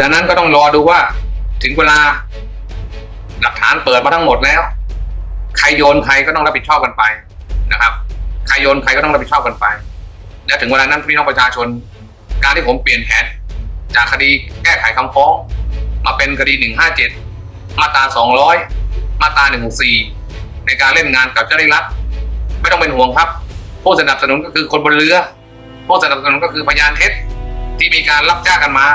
ดังนั้นก็ต้องรอดูว่า ถึงเวลา หลักฐานเปิดมาทั้งหมดแล้ว ใครโยนใครก็ต้องรับผิดชอบกันไปนะครับ ใครโยนใครก็ต้องรับผิดชอบกันไป และถึงเวลานั้นพี่น้องประชาชน การที่ผมเปลี่ยนแผนจากคดีแก้ไขคำฟ้อง มาเป็นคดี 157 มาตรา 200 มาตรา 164 ในการเล่นงานกับเจ้าหน้าที่รัฐไม่ต้องเป็นห่วงครับ ผู้สนับสนุนก็คือคนบนเรือ ผู้สนับสนุนก็คือพยานเท็จที่มีการรับจ้างกันมา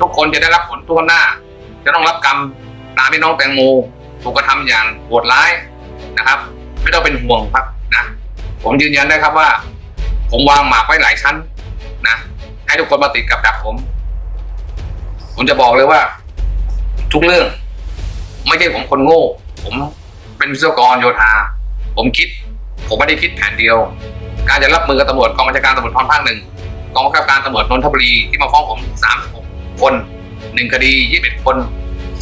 ทุกคนจะได้รับผลทั่วหน้า จะต้องรับกรรมตามที่น้องแตงโมถูกกระทำอย่างโหดร้ายนะครับ ไม่ต้องเป็นห่วงครับนะผมยืนยันได้ครับว่า ผมวางหมากไว้หลายชั้นนะให้ทุกคนมาติดกับดักผม ผมจะบอกเลยว่า ทุกเรื่อง ไม่ใช่ผมคนโง่ ผมเป็นวิศวกรโยธา ผมคิด ผมไม่ได้คิดแผนเดียว การจะรับมือกับตำรวจกองบัญชาการตำรวจทอนภาคหนึ่งกองบังคับการตำรวจนนทบุรีที่มาฟ้องผมสามคน หนึ่งคดียี่สิบคน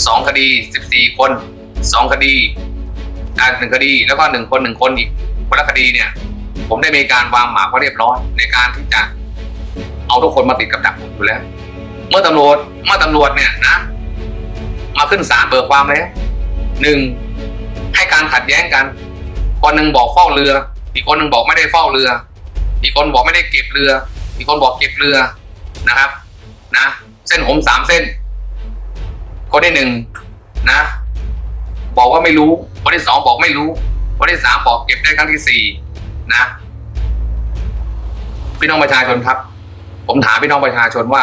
สองคดีสิบสี่คนสองคดีอ่าหนึ่งคดีแล้วก็หนึ่งคนหนึ่งคนอีกคนละคดีเนี่ย ผมได้มีการวางหมากไว้เรียบร้อยในการที่จะเอาทุกคนมาติดกับดักผมอยู่แล้ว เมื่อตำรวจเมื่อตำรวจเนี่ยนะมาขึ้นศาลเบิกความแล้วหนึ่งให้การขัดแย้งกัน คนหนึ่งบอกเฝ้าเรือ อีกคนหนึ่งบอกไม่ได้เฝ้าเรือ อีกคนบอกไม่ได้เก็บเรือ อีกคนบอกเก็บเรือนะครับ นะ ส้นผมสามเส้น คนที่หนึ่งนะ บอกว่าไม่รู้ คนที่สองบอกไม่รู้ คนที่สามบอกเก็บได้ครั้งที่สี่นะ พี่น้องประชาชนครับ ผมถามพี่น้องประชาชนว่า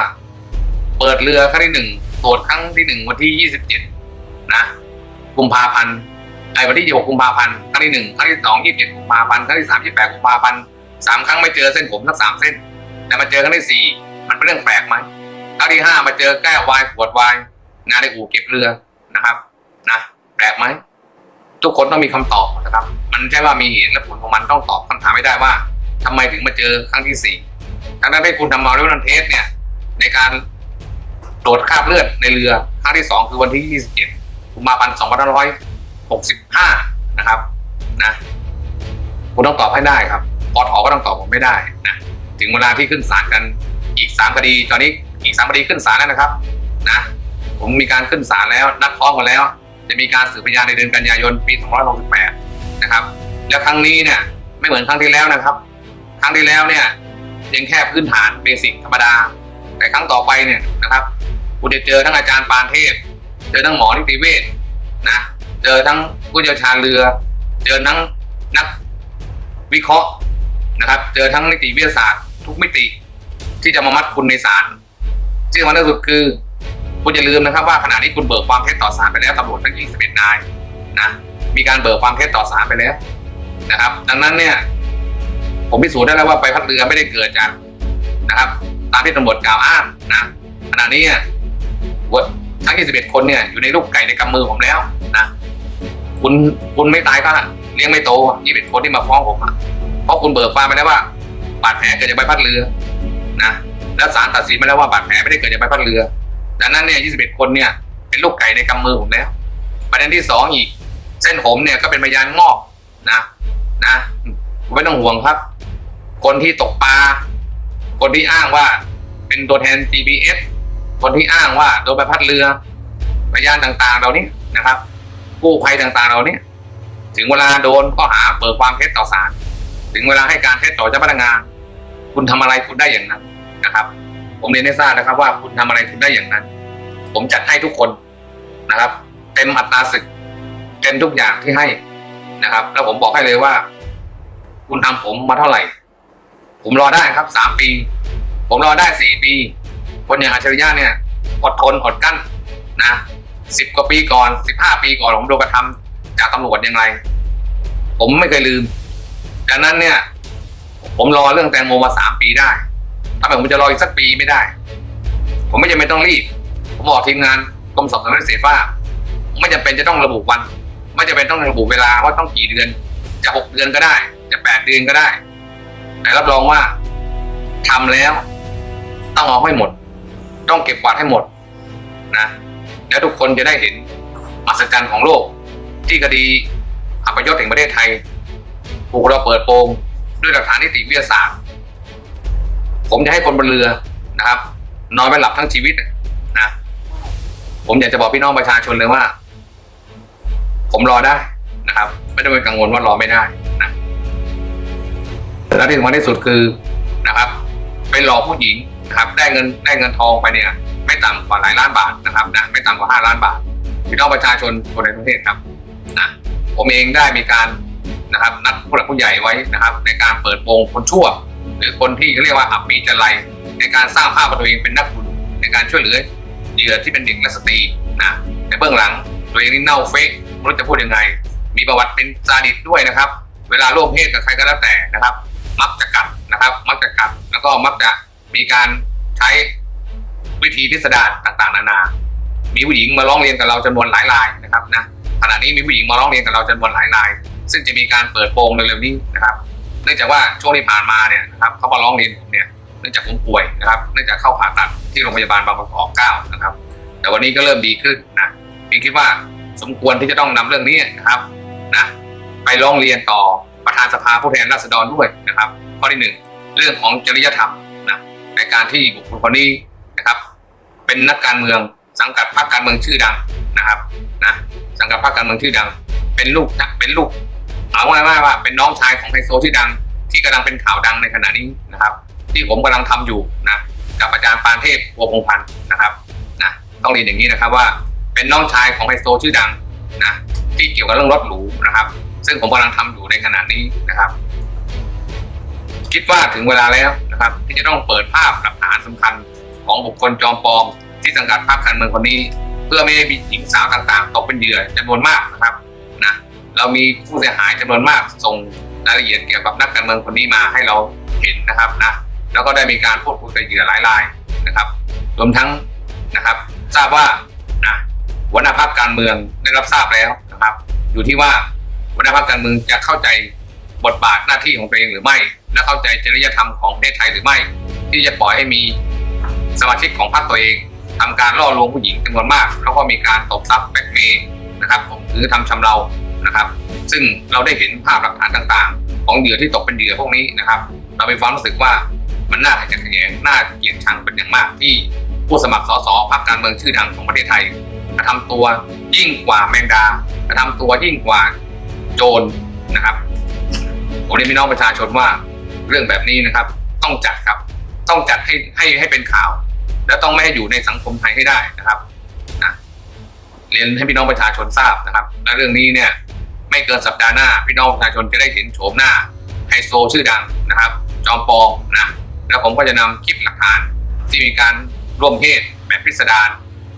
เปิดเรือครั้งที่หนึ่งตรวจครั้งที่หนึ่งวันที่ยี่สิบเจ็ดนะกุมภาพันธ์ไอ้วันที่หกกุมภาพันธ์ครั้งที่หนึ่งครั้งที่สองยี่สิบเจ็ดกุมภาพันธ์ครั้งที่สามยี่สิบแปดกุมภาพันธ์สามครั้งไม่เจอเส้นผมทั้งสามเส้น แต่มาเจอครั้งที่สี่มันเป็นเรื่องแปลกไหม ครั้งที่ห้ามาเจอแก้ววายขวดวายงานในอู่เก็บเรือนะครับ นะแปลกไหมทุกคนต้องมีคำตอบนะครับ มันไม่ใช่ว่ามีเหตุและผลของมันต้องตอบคำถามไม่ได้ว่าทำไมถึงมาเจอครั้งที่สี่ทั้งนั้นที่คุณทำมาเรื่องนันเทสเนี่ย ในการตรวจคราบเลือดในเรือครั้งที่สองคือวันที่27กุมภาพันธ์2565นะครับ นะคุณต้องตอบให้ได้ครับปอทก็ต้องตอบผมไม่ได้นะถึงเวลาที่ขึ้นศาลกันอีกสามคดีตอนนี้ อีกสามคดีขึ้นศาลแล้วนะครับ นะ ผมมีการขึ้นศาลแล้ว นัดฟ้องกันแล้ว จะมีการสืบพยานในเดือนกันยายนปี 2568 นะครับ แล้วครั้งนี้เนี่ยไม่เหมือนครั้งที่แล้วนะครับ ครั้งที่แล้วเนี่ยเพียงแค่พื้นฐานเบสิกธรรมดา แต่ครั้งต่อไปเนี่ยนะครับคุณจะเจอทั้งอาจารย์ปานเทพ เจอทั้งหมอนิติเวชนะเจอทั้งผู้เชี่ยวชาญเรือ เจอทั้งนักวิเคราะห์นะครับ เจอทั้งนิติวิทยาศาสตร์ ทุกมิติที่จะมามัดคุณในศาล ที่สำคัญที่สุดคือ คุณอย่าลืมนะครับว่าขณะนี้คุณเบิกความเท็จต่อศาลไปแล้วตำรวจทั้ง 21 นายนะมีการเบิกความเท็จต่อศาลไปแล้วนะครับ ดังนั้นเนี่ย ผมพิสูจน์ได้แล้วว่าใบพัดเรือไม่ได้เกิดจากนะครับ ตามที่ตำรวจกล่าวอ้างนะขณะนี้เนี่ยทั้ง 21 คนเนี่ยอยู่ในลูกไก่ในกำมือผมแล้วนะคุณคุณไม่ตายก็เลี้ยงไม่โต21คนที่มาฟ้องผมอะเพราะคุณเบิกความไปแล้วว่า บาดแผลเกิดจากใบพัดเรือนะ แล้วศาลตัดสินมาแล้วว่าบาดแผลไม่ได้เกิดจากใบพัดเรือ ดังนั้นเนี่ย 21 คนเนี่ย เป็นลูกไก่ในกำมือผมแล้ว ประเด็นที่สองอีก เส้นผมเนี่ยก็เป็นพยานงอกนะ นะไม่ต้องห่วงครับ คนที่ตกปลา คนที่อ้างว่าเป็นตัวแทน GPS คนที่อ้างว่าโดนใบพัดเรือ พยานต่างๆเหล่านี้นะครับกู้ภัยต่างๆเหล่านี้ถึงเวลาโดนก็หาเปิดความเท็จต่อศาล ถึงเวลาให้การเท็จต่อเจ้าพนักงาน คุณทำอะไรคุณได้อย่างนั้น นะครับ ผมเรียนให้ทราบนะครับ ว่าคุณทำอะไรคุณได้อย่างนั้น ผมจัดให้ทุกคนนะครับ เต็มอัตราศึก เต็มทุกอย่างที่ให้นะครับ แล้วผมบอกให้เลยว่า คุณทำผมมาเท่าไหร่ ผมรอได้ครับสามปี ผมรอได้สี่ปี คนอย่างอัจฉริยะเนี่ยอดทนอดกั้นนะสิบกว่าปีก่อนสิบห้าปีก่อนผมโดนกระทำจากตำรวจยังไง ผมไม่เคยลืมดังนั้นเนี่ย ผมรอเรื่องแตงโมมาสามปีได้ ทำไมผมจะรออีกสักปีไม่ได้ ผมไม่จำเป็นต้องรีบ ผมบอกทีมงานกรมสอบสวนพิเศษว่าไม่จำเป็นจะต้องระบุวัน ไม่จำเป็นต้องระบุเวลาว่าต้องกี่เดือน จะหกเดือนก็ได้ จะแปดเดือนก็ได้ แต่รับรองว่าทำแล้ว ต้องเอาให้หมด ต้องเก็บกวาดให้หมดนะแล้วทุกคนจะได้เห็นมหัศจรรย์ของโลก ที่คดีอัปยศแห่งประเทศไทยถูกเราเปิดโปงด้วยหลักฐานนิติวิทยาศาสตร์ ผมจะให้คนบนเรือนะครับ นอนไม่หลับทั้งชีวิตนะผมอยากจะบอกพี่น้องประชาชนเลยว่า ผมรอได้นะครับ ไม่ต้องไปกังวลว่ารอไม่ได้นะและที่สำคัญที่สุดคือนะครับไปหลอกผู้หญิงนะครับ ได้เงินได้เงินทองไปเนี่ย ไม่ต่ำกว่าหลายล้านบาทนะครับนะไม่ต่ำกว่าห้าล้านบาทพี่น้องประชาชนคนในประเทศครับนะผมเองได้มีการนะครับ นัดผู้หลักผู้ใหญ่ไว้นะครับ ในการเปิดโปงคนชั่ว หรือคนที่เรียกว่าอับปีจันไรในการสร้างภาพตัวเองเป็นนักบุญในการช่วยเหลือเหยื่อที่เป็นเด็กและสตรีนะในเบื้องหลังตัวเองนี่เน่าเฟกไม่รู้จะพูดยังไง มีประวัติเป็นซาดิสด้วยนะครับ เวลาร่วมเพศกับใครก็แล้วแต่นะครับ มักจะกัดนะครับ มักจะกัดแล้วก็มักจะมีการใช้วิธีพิสดารต่างๆ นานา มีผู้หญิงมาร้องเรียนกับเราจำนวนหลายรายนะครับนะขณะนี้มีผู้หญิงมาร้องเรียนกับเราจำนวนหลายราย ซึ่งจะมีการเปิดโปงเร็วๆนี้นะครับ เนื่องจากว่าช่วงที่ผ่านมาเนี่ยนะครับเขามาร้องเรียนผมเนี่ยเนื่องจากผมป่วยนะครับ เนื่องจากเข้าผ่าตัดที่โรงพยาบาลบางประกอบเก้านะครับ แต่วันนี้ก็เริ่มดีขึ้นนะพี่คิดว่าสมควรที่จะต้องนำเรื่องนี้นะครับนะไปร้องเรียนต่อประธานสภาผู้แทนราษฎรด้วยนะครับ ข้อที่หนึ่งเรื่องของจริยธรรมนะในการที่บุคคลคนนี้นะครับ เป็นนักการเมืองสังกัดพรรคการเมืองชื่อดังนะครับนะสังกัดพรรคการเมืองชื่อดัง เป็นลูกเป็นลูก เอาง่ายๆว่าเป็นน้องชายของไฮโซที่ดัง ที่กำลังเป็นข่าวดังในขณะนี้นะครับ ที่ผมกำลังทำอยู่นะกับอาจารย์ปานเทพวงพงพันธ์นะครับนะต้องเรียนอย่างนี้นะครับว่าเป็นน้องชายของไฮโซชื่อดังนะที่เกี่ยวกับเรื่องรถหรูนะครับ ซึ่งผมกำลังทำอยู่ในขณะนี้นะครับ คิดว่าถึงเวลาแล้วนะครับ ที่จะต้องเปิดภาพหลักฐานสำคัญของบุคคลจอมปลอม ที่สังกัดพรรคการเมืองคนนี้ เพื่อไม่ให้มีหญิงสาวต่างๆตกเป็นเหยื่อจำนวนมากนะครับนะ เรามีผู้เสียหายจำนวนมากส่งรายละเอียดเกี่ยวกับนักการเมืองคนนี้มาให้เราเห็นนะครับนะแล้วก็ได้มีการพูดคุยกับเหยื่อหลายรายนะครับรวมทั้งนะครับ ทราบว่านะหัวน้าพการเมืองได้รับทราบแล้วนะครับ อยู่ที่ว่าหัวน้าพการเมืองจะเข้าใจบทบาทหน้าที่ของตัวเองหรือไม่และเข้าใจจริยธรรมของประเทศไทยหรือไม่ ที่จะปล่อยให้มีสมาชิกของพรรคตัวเองทำการล่อลวงผู้หญิงจำนวนมาก แล้วก็มีการตบทรัพย์แบ็กเมย์นะครับผมหรือทำชำเรา นะครับ ซึ่งเราได้เห็นภาพหลักฐานต่างๆ ของเหยื่อที่ตกเป็นเหยื่อพวกนี้นะครับ เรามีความรู้สึกว่ามันน่าจะแขยงน่าเกลียดชังเป็นอย่างมากที่ผู้สมัครสสพรรคการเมืองชื่อดังของประเทศไทยกระทำตัวยิ่งกว่าแมงดากระทำตัวยิ่งกว่าโจรนะครับผมเรียนพี่น้องประชาชนว่าเรื่องแบบนี้นะครับ ต้องจัดครับ ต้องจัดให้ให้ให้เป็นข่าว และต้องไม่ให้อยู่ในสังคมไทยให้ได้นะครับนะเรียนให้พี่น้องประชาชนทราบนะครับและเรื่องนี้เนี่ย ไม่เกินสัปดาห์หน้า พี่น้องประชาชนจะได้เห็นโฉมหน้าไฮโซชื่อดังนะครับ จอมปลอมนะแล้วผมก็จะนำคลิปหลักฐานที่มีการร่วมเพศแบบพิสดาร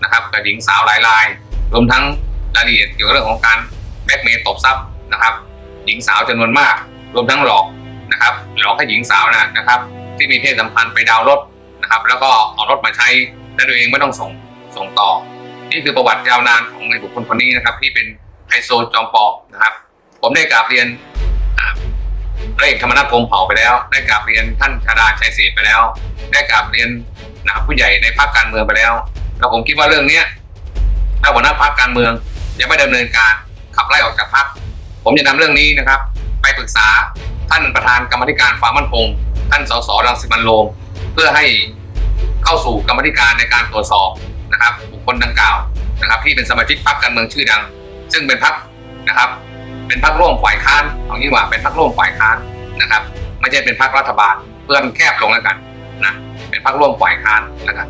นะครับกับหญิงสาวหลายราย รวมทั้งรายละเอียดเกี่ยวกับเรื่องของการแบล็กเมย์ตบทรัพย์นะครับ หญิงสาวจำนวนมาก รวมทั้งหลอกนะครับ หลอกให้หญิงสาวนะนะครับ ที่มีเพศสัมพันธ์ไปดาวรถนะครับ แล้วก็เอารถมาใช้และตัวเองไม่ต้องส่งส่งต่อ นี่คือประวัติยาวนานของในบุคคลคนนี้นะครับที่เป็น ไฮโซจอมปอมนะครับ ผมได้กราบเรียนพระเอกธรรมนัฐพรมเผ่าไปแล้ว ได้กราบเรียนท่านชาดาชัยเศรษไปแล้ว ได้กราบเรียนนะครับผู้ใหญ่ในภาคการเมืองไปแล้ว แล้วผมคิดว่าเรื่องเนี้ยถ้าหัวหน้าพรรคการเมืองยังไม่ดำเนินการขับไล่ออกจากพรรคผมจะนำเรื่องนี้นะครับ ไปปรึกษาท่านประธานกรรมธิการความมั่นคง ท่านสสรังสิมันโรมเพื่อให้เข้าสู่กรรมธิการในการตรวจสอบนะครับ บุคคลดังกล่าวนะครับ ที่เป็นสมาชิกพรรคการเมืองชื่อดัง ซึ่งเป็นพรรคนะครับ เป็นพรรคร่วมฝ่ายค้านเอางี้ว่าเป็นพรรคร่วมฝ่ายค้านนะครับ ไม่ใช่เป็นพรรครัฐบาลเพื่อนแคบลงแล้วกันนะเป็นพรรคร่วมฝ่ายค้านแล้วกัน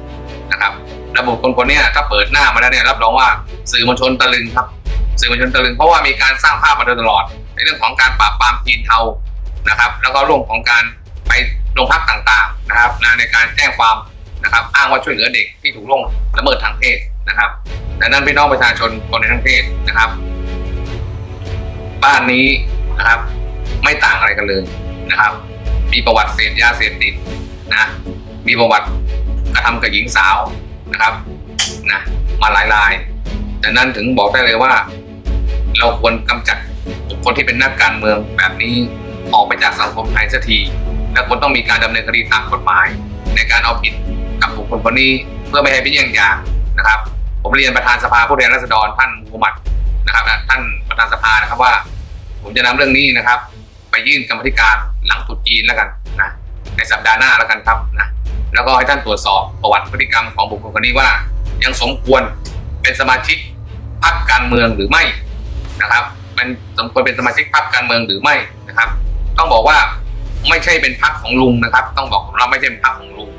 นะครับแล้วบุคคลคนนี้ถ้าเปิดหน้ามาแล้วเนี่ยรับรองว่าสื่อมวลชนตะลึงครับสื่อมวลชนตะลึงเพราะว่ามีการสร้างภาพมาโดยตลอด ในเรื่องของการปราบปรามจีนเทานะครับ แล้วก็เรื่องของการไปโรงพักต่างๆนะครับในการแจ้งความนะครับ อ้างว่าช่วยเหลือเด็กที่ถูกล่วงละเมิดทางเพศนะครับ ดังนั้นพี่น้องประชาชนคนในทั้งเพศนะครับ บ้านนี้นะครับ ไม่ต่างอะไรกันเลยนะครับ มีประวัติเสพยาเสพติดนะ มีประวัติกระทำกับหญิงสาวนะครับนะมาหลายรายดังนั้นถึงบอกได้เลยว่า เราควรกำจัดบุคคลที่เป็นนักการเมืองแบบนี้ออกไปจากสังคมไทยสักทีและควรต้องมีการดำเนินคดีตามกฎหมาย ในการเอาผิดกับบุคคลคนนี้เพื่อไม่ให้ไปเยี่ยงอย่างนะครับ ผมเรียนประธานสภาผู้แทนราษฎรท่านมูฮัมหมัดนะครับท่านประธานสภานะครับว่า ผมจะนำเรื่องนี้นะครับ ไปยื่นกรรมธิการหลังตรุษจีนแล้วกันนะในสัปดาห์หน้าแล้วกันครับนะแล้วก็ให้ท่านตรวจสอบประวัติพฤติกรรมของบุคคลคนนี้ว่า ยังสมควรเป็นสมาชิกพรรคการเมืองหรือไม่นะครับ มันสมควรเป็นสมาชิกพรรคการเมืองหรือไม่นะครับ ต้องบอกว่าไม่ใช่เป็นพรรคของลุงนะครับ ต้องบอกผมว่าไม่ใช่เป็นพรรคของลุง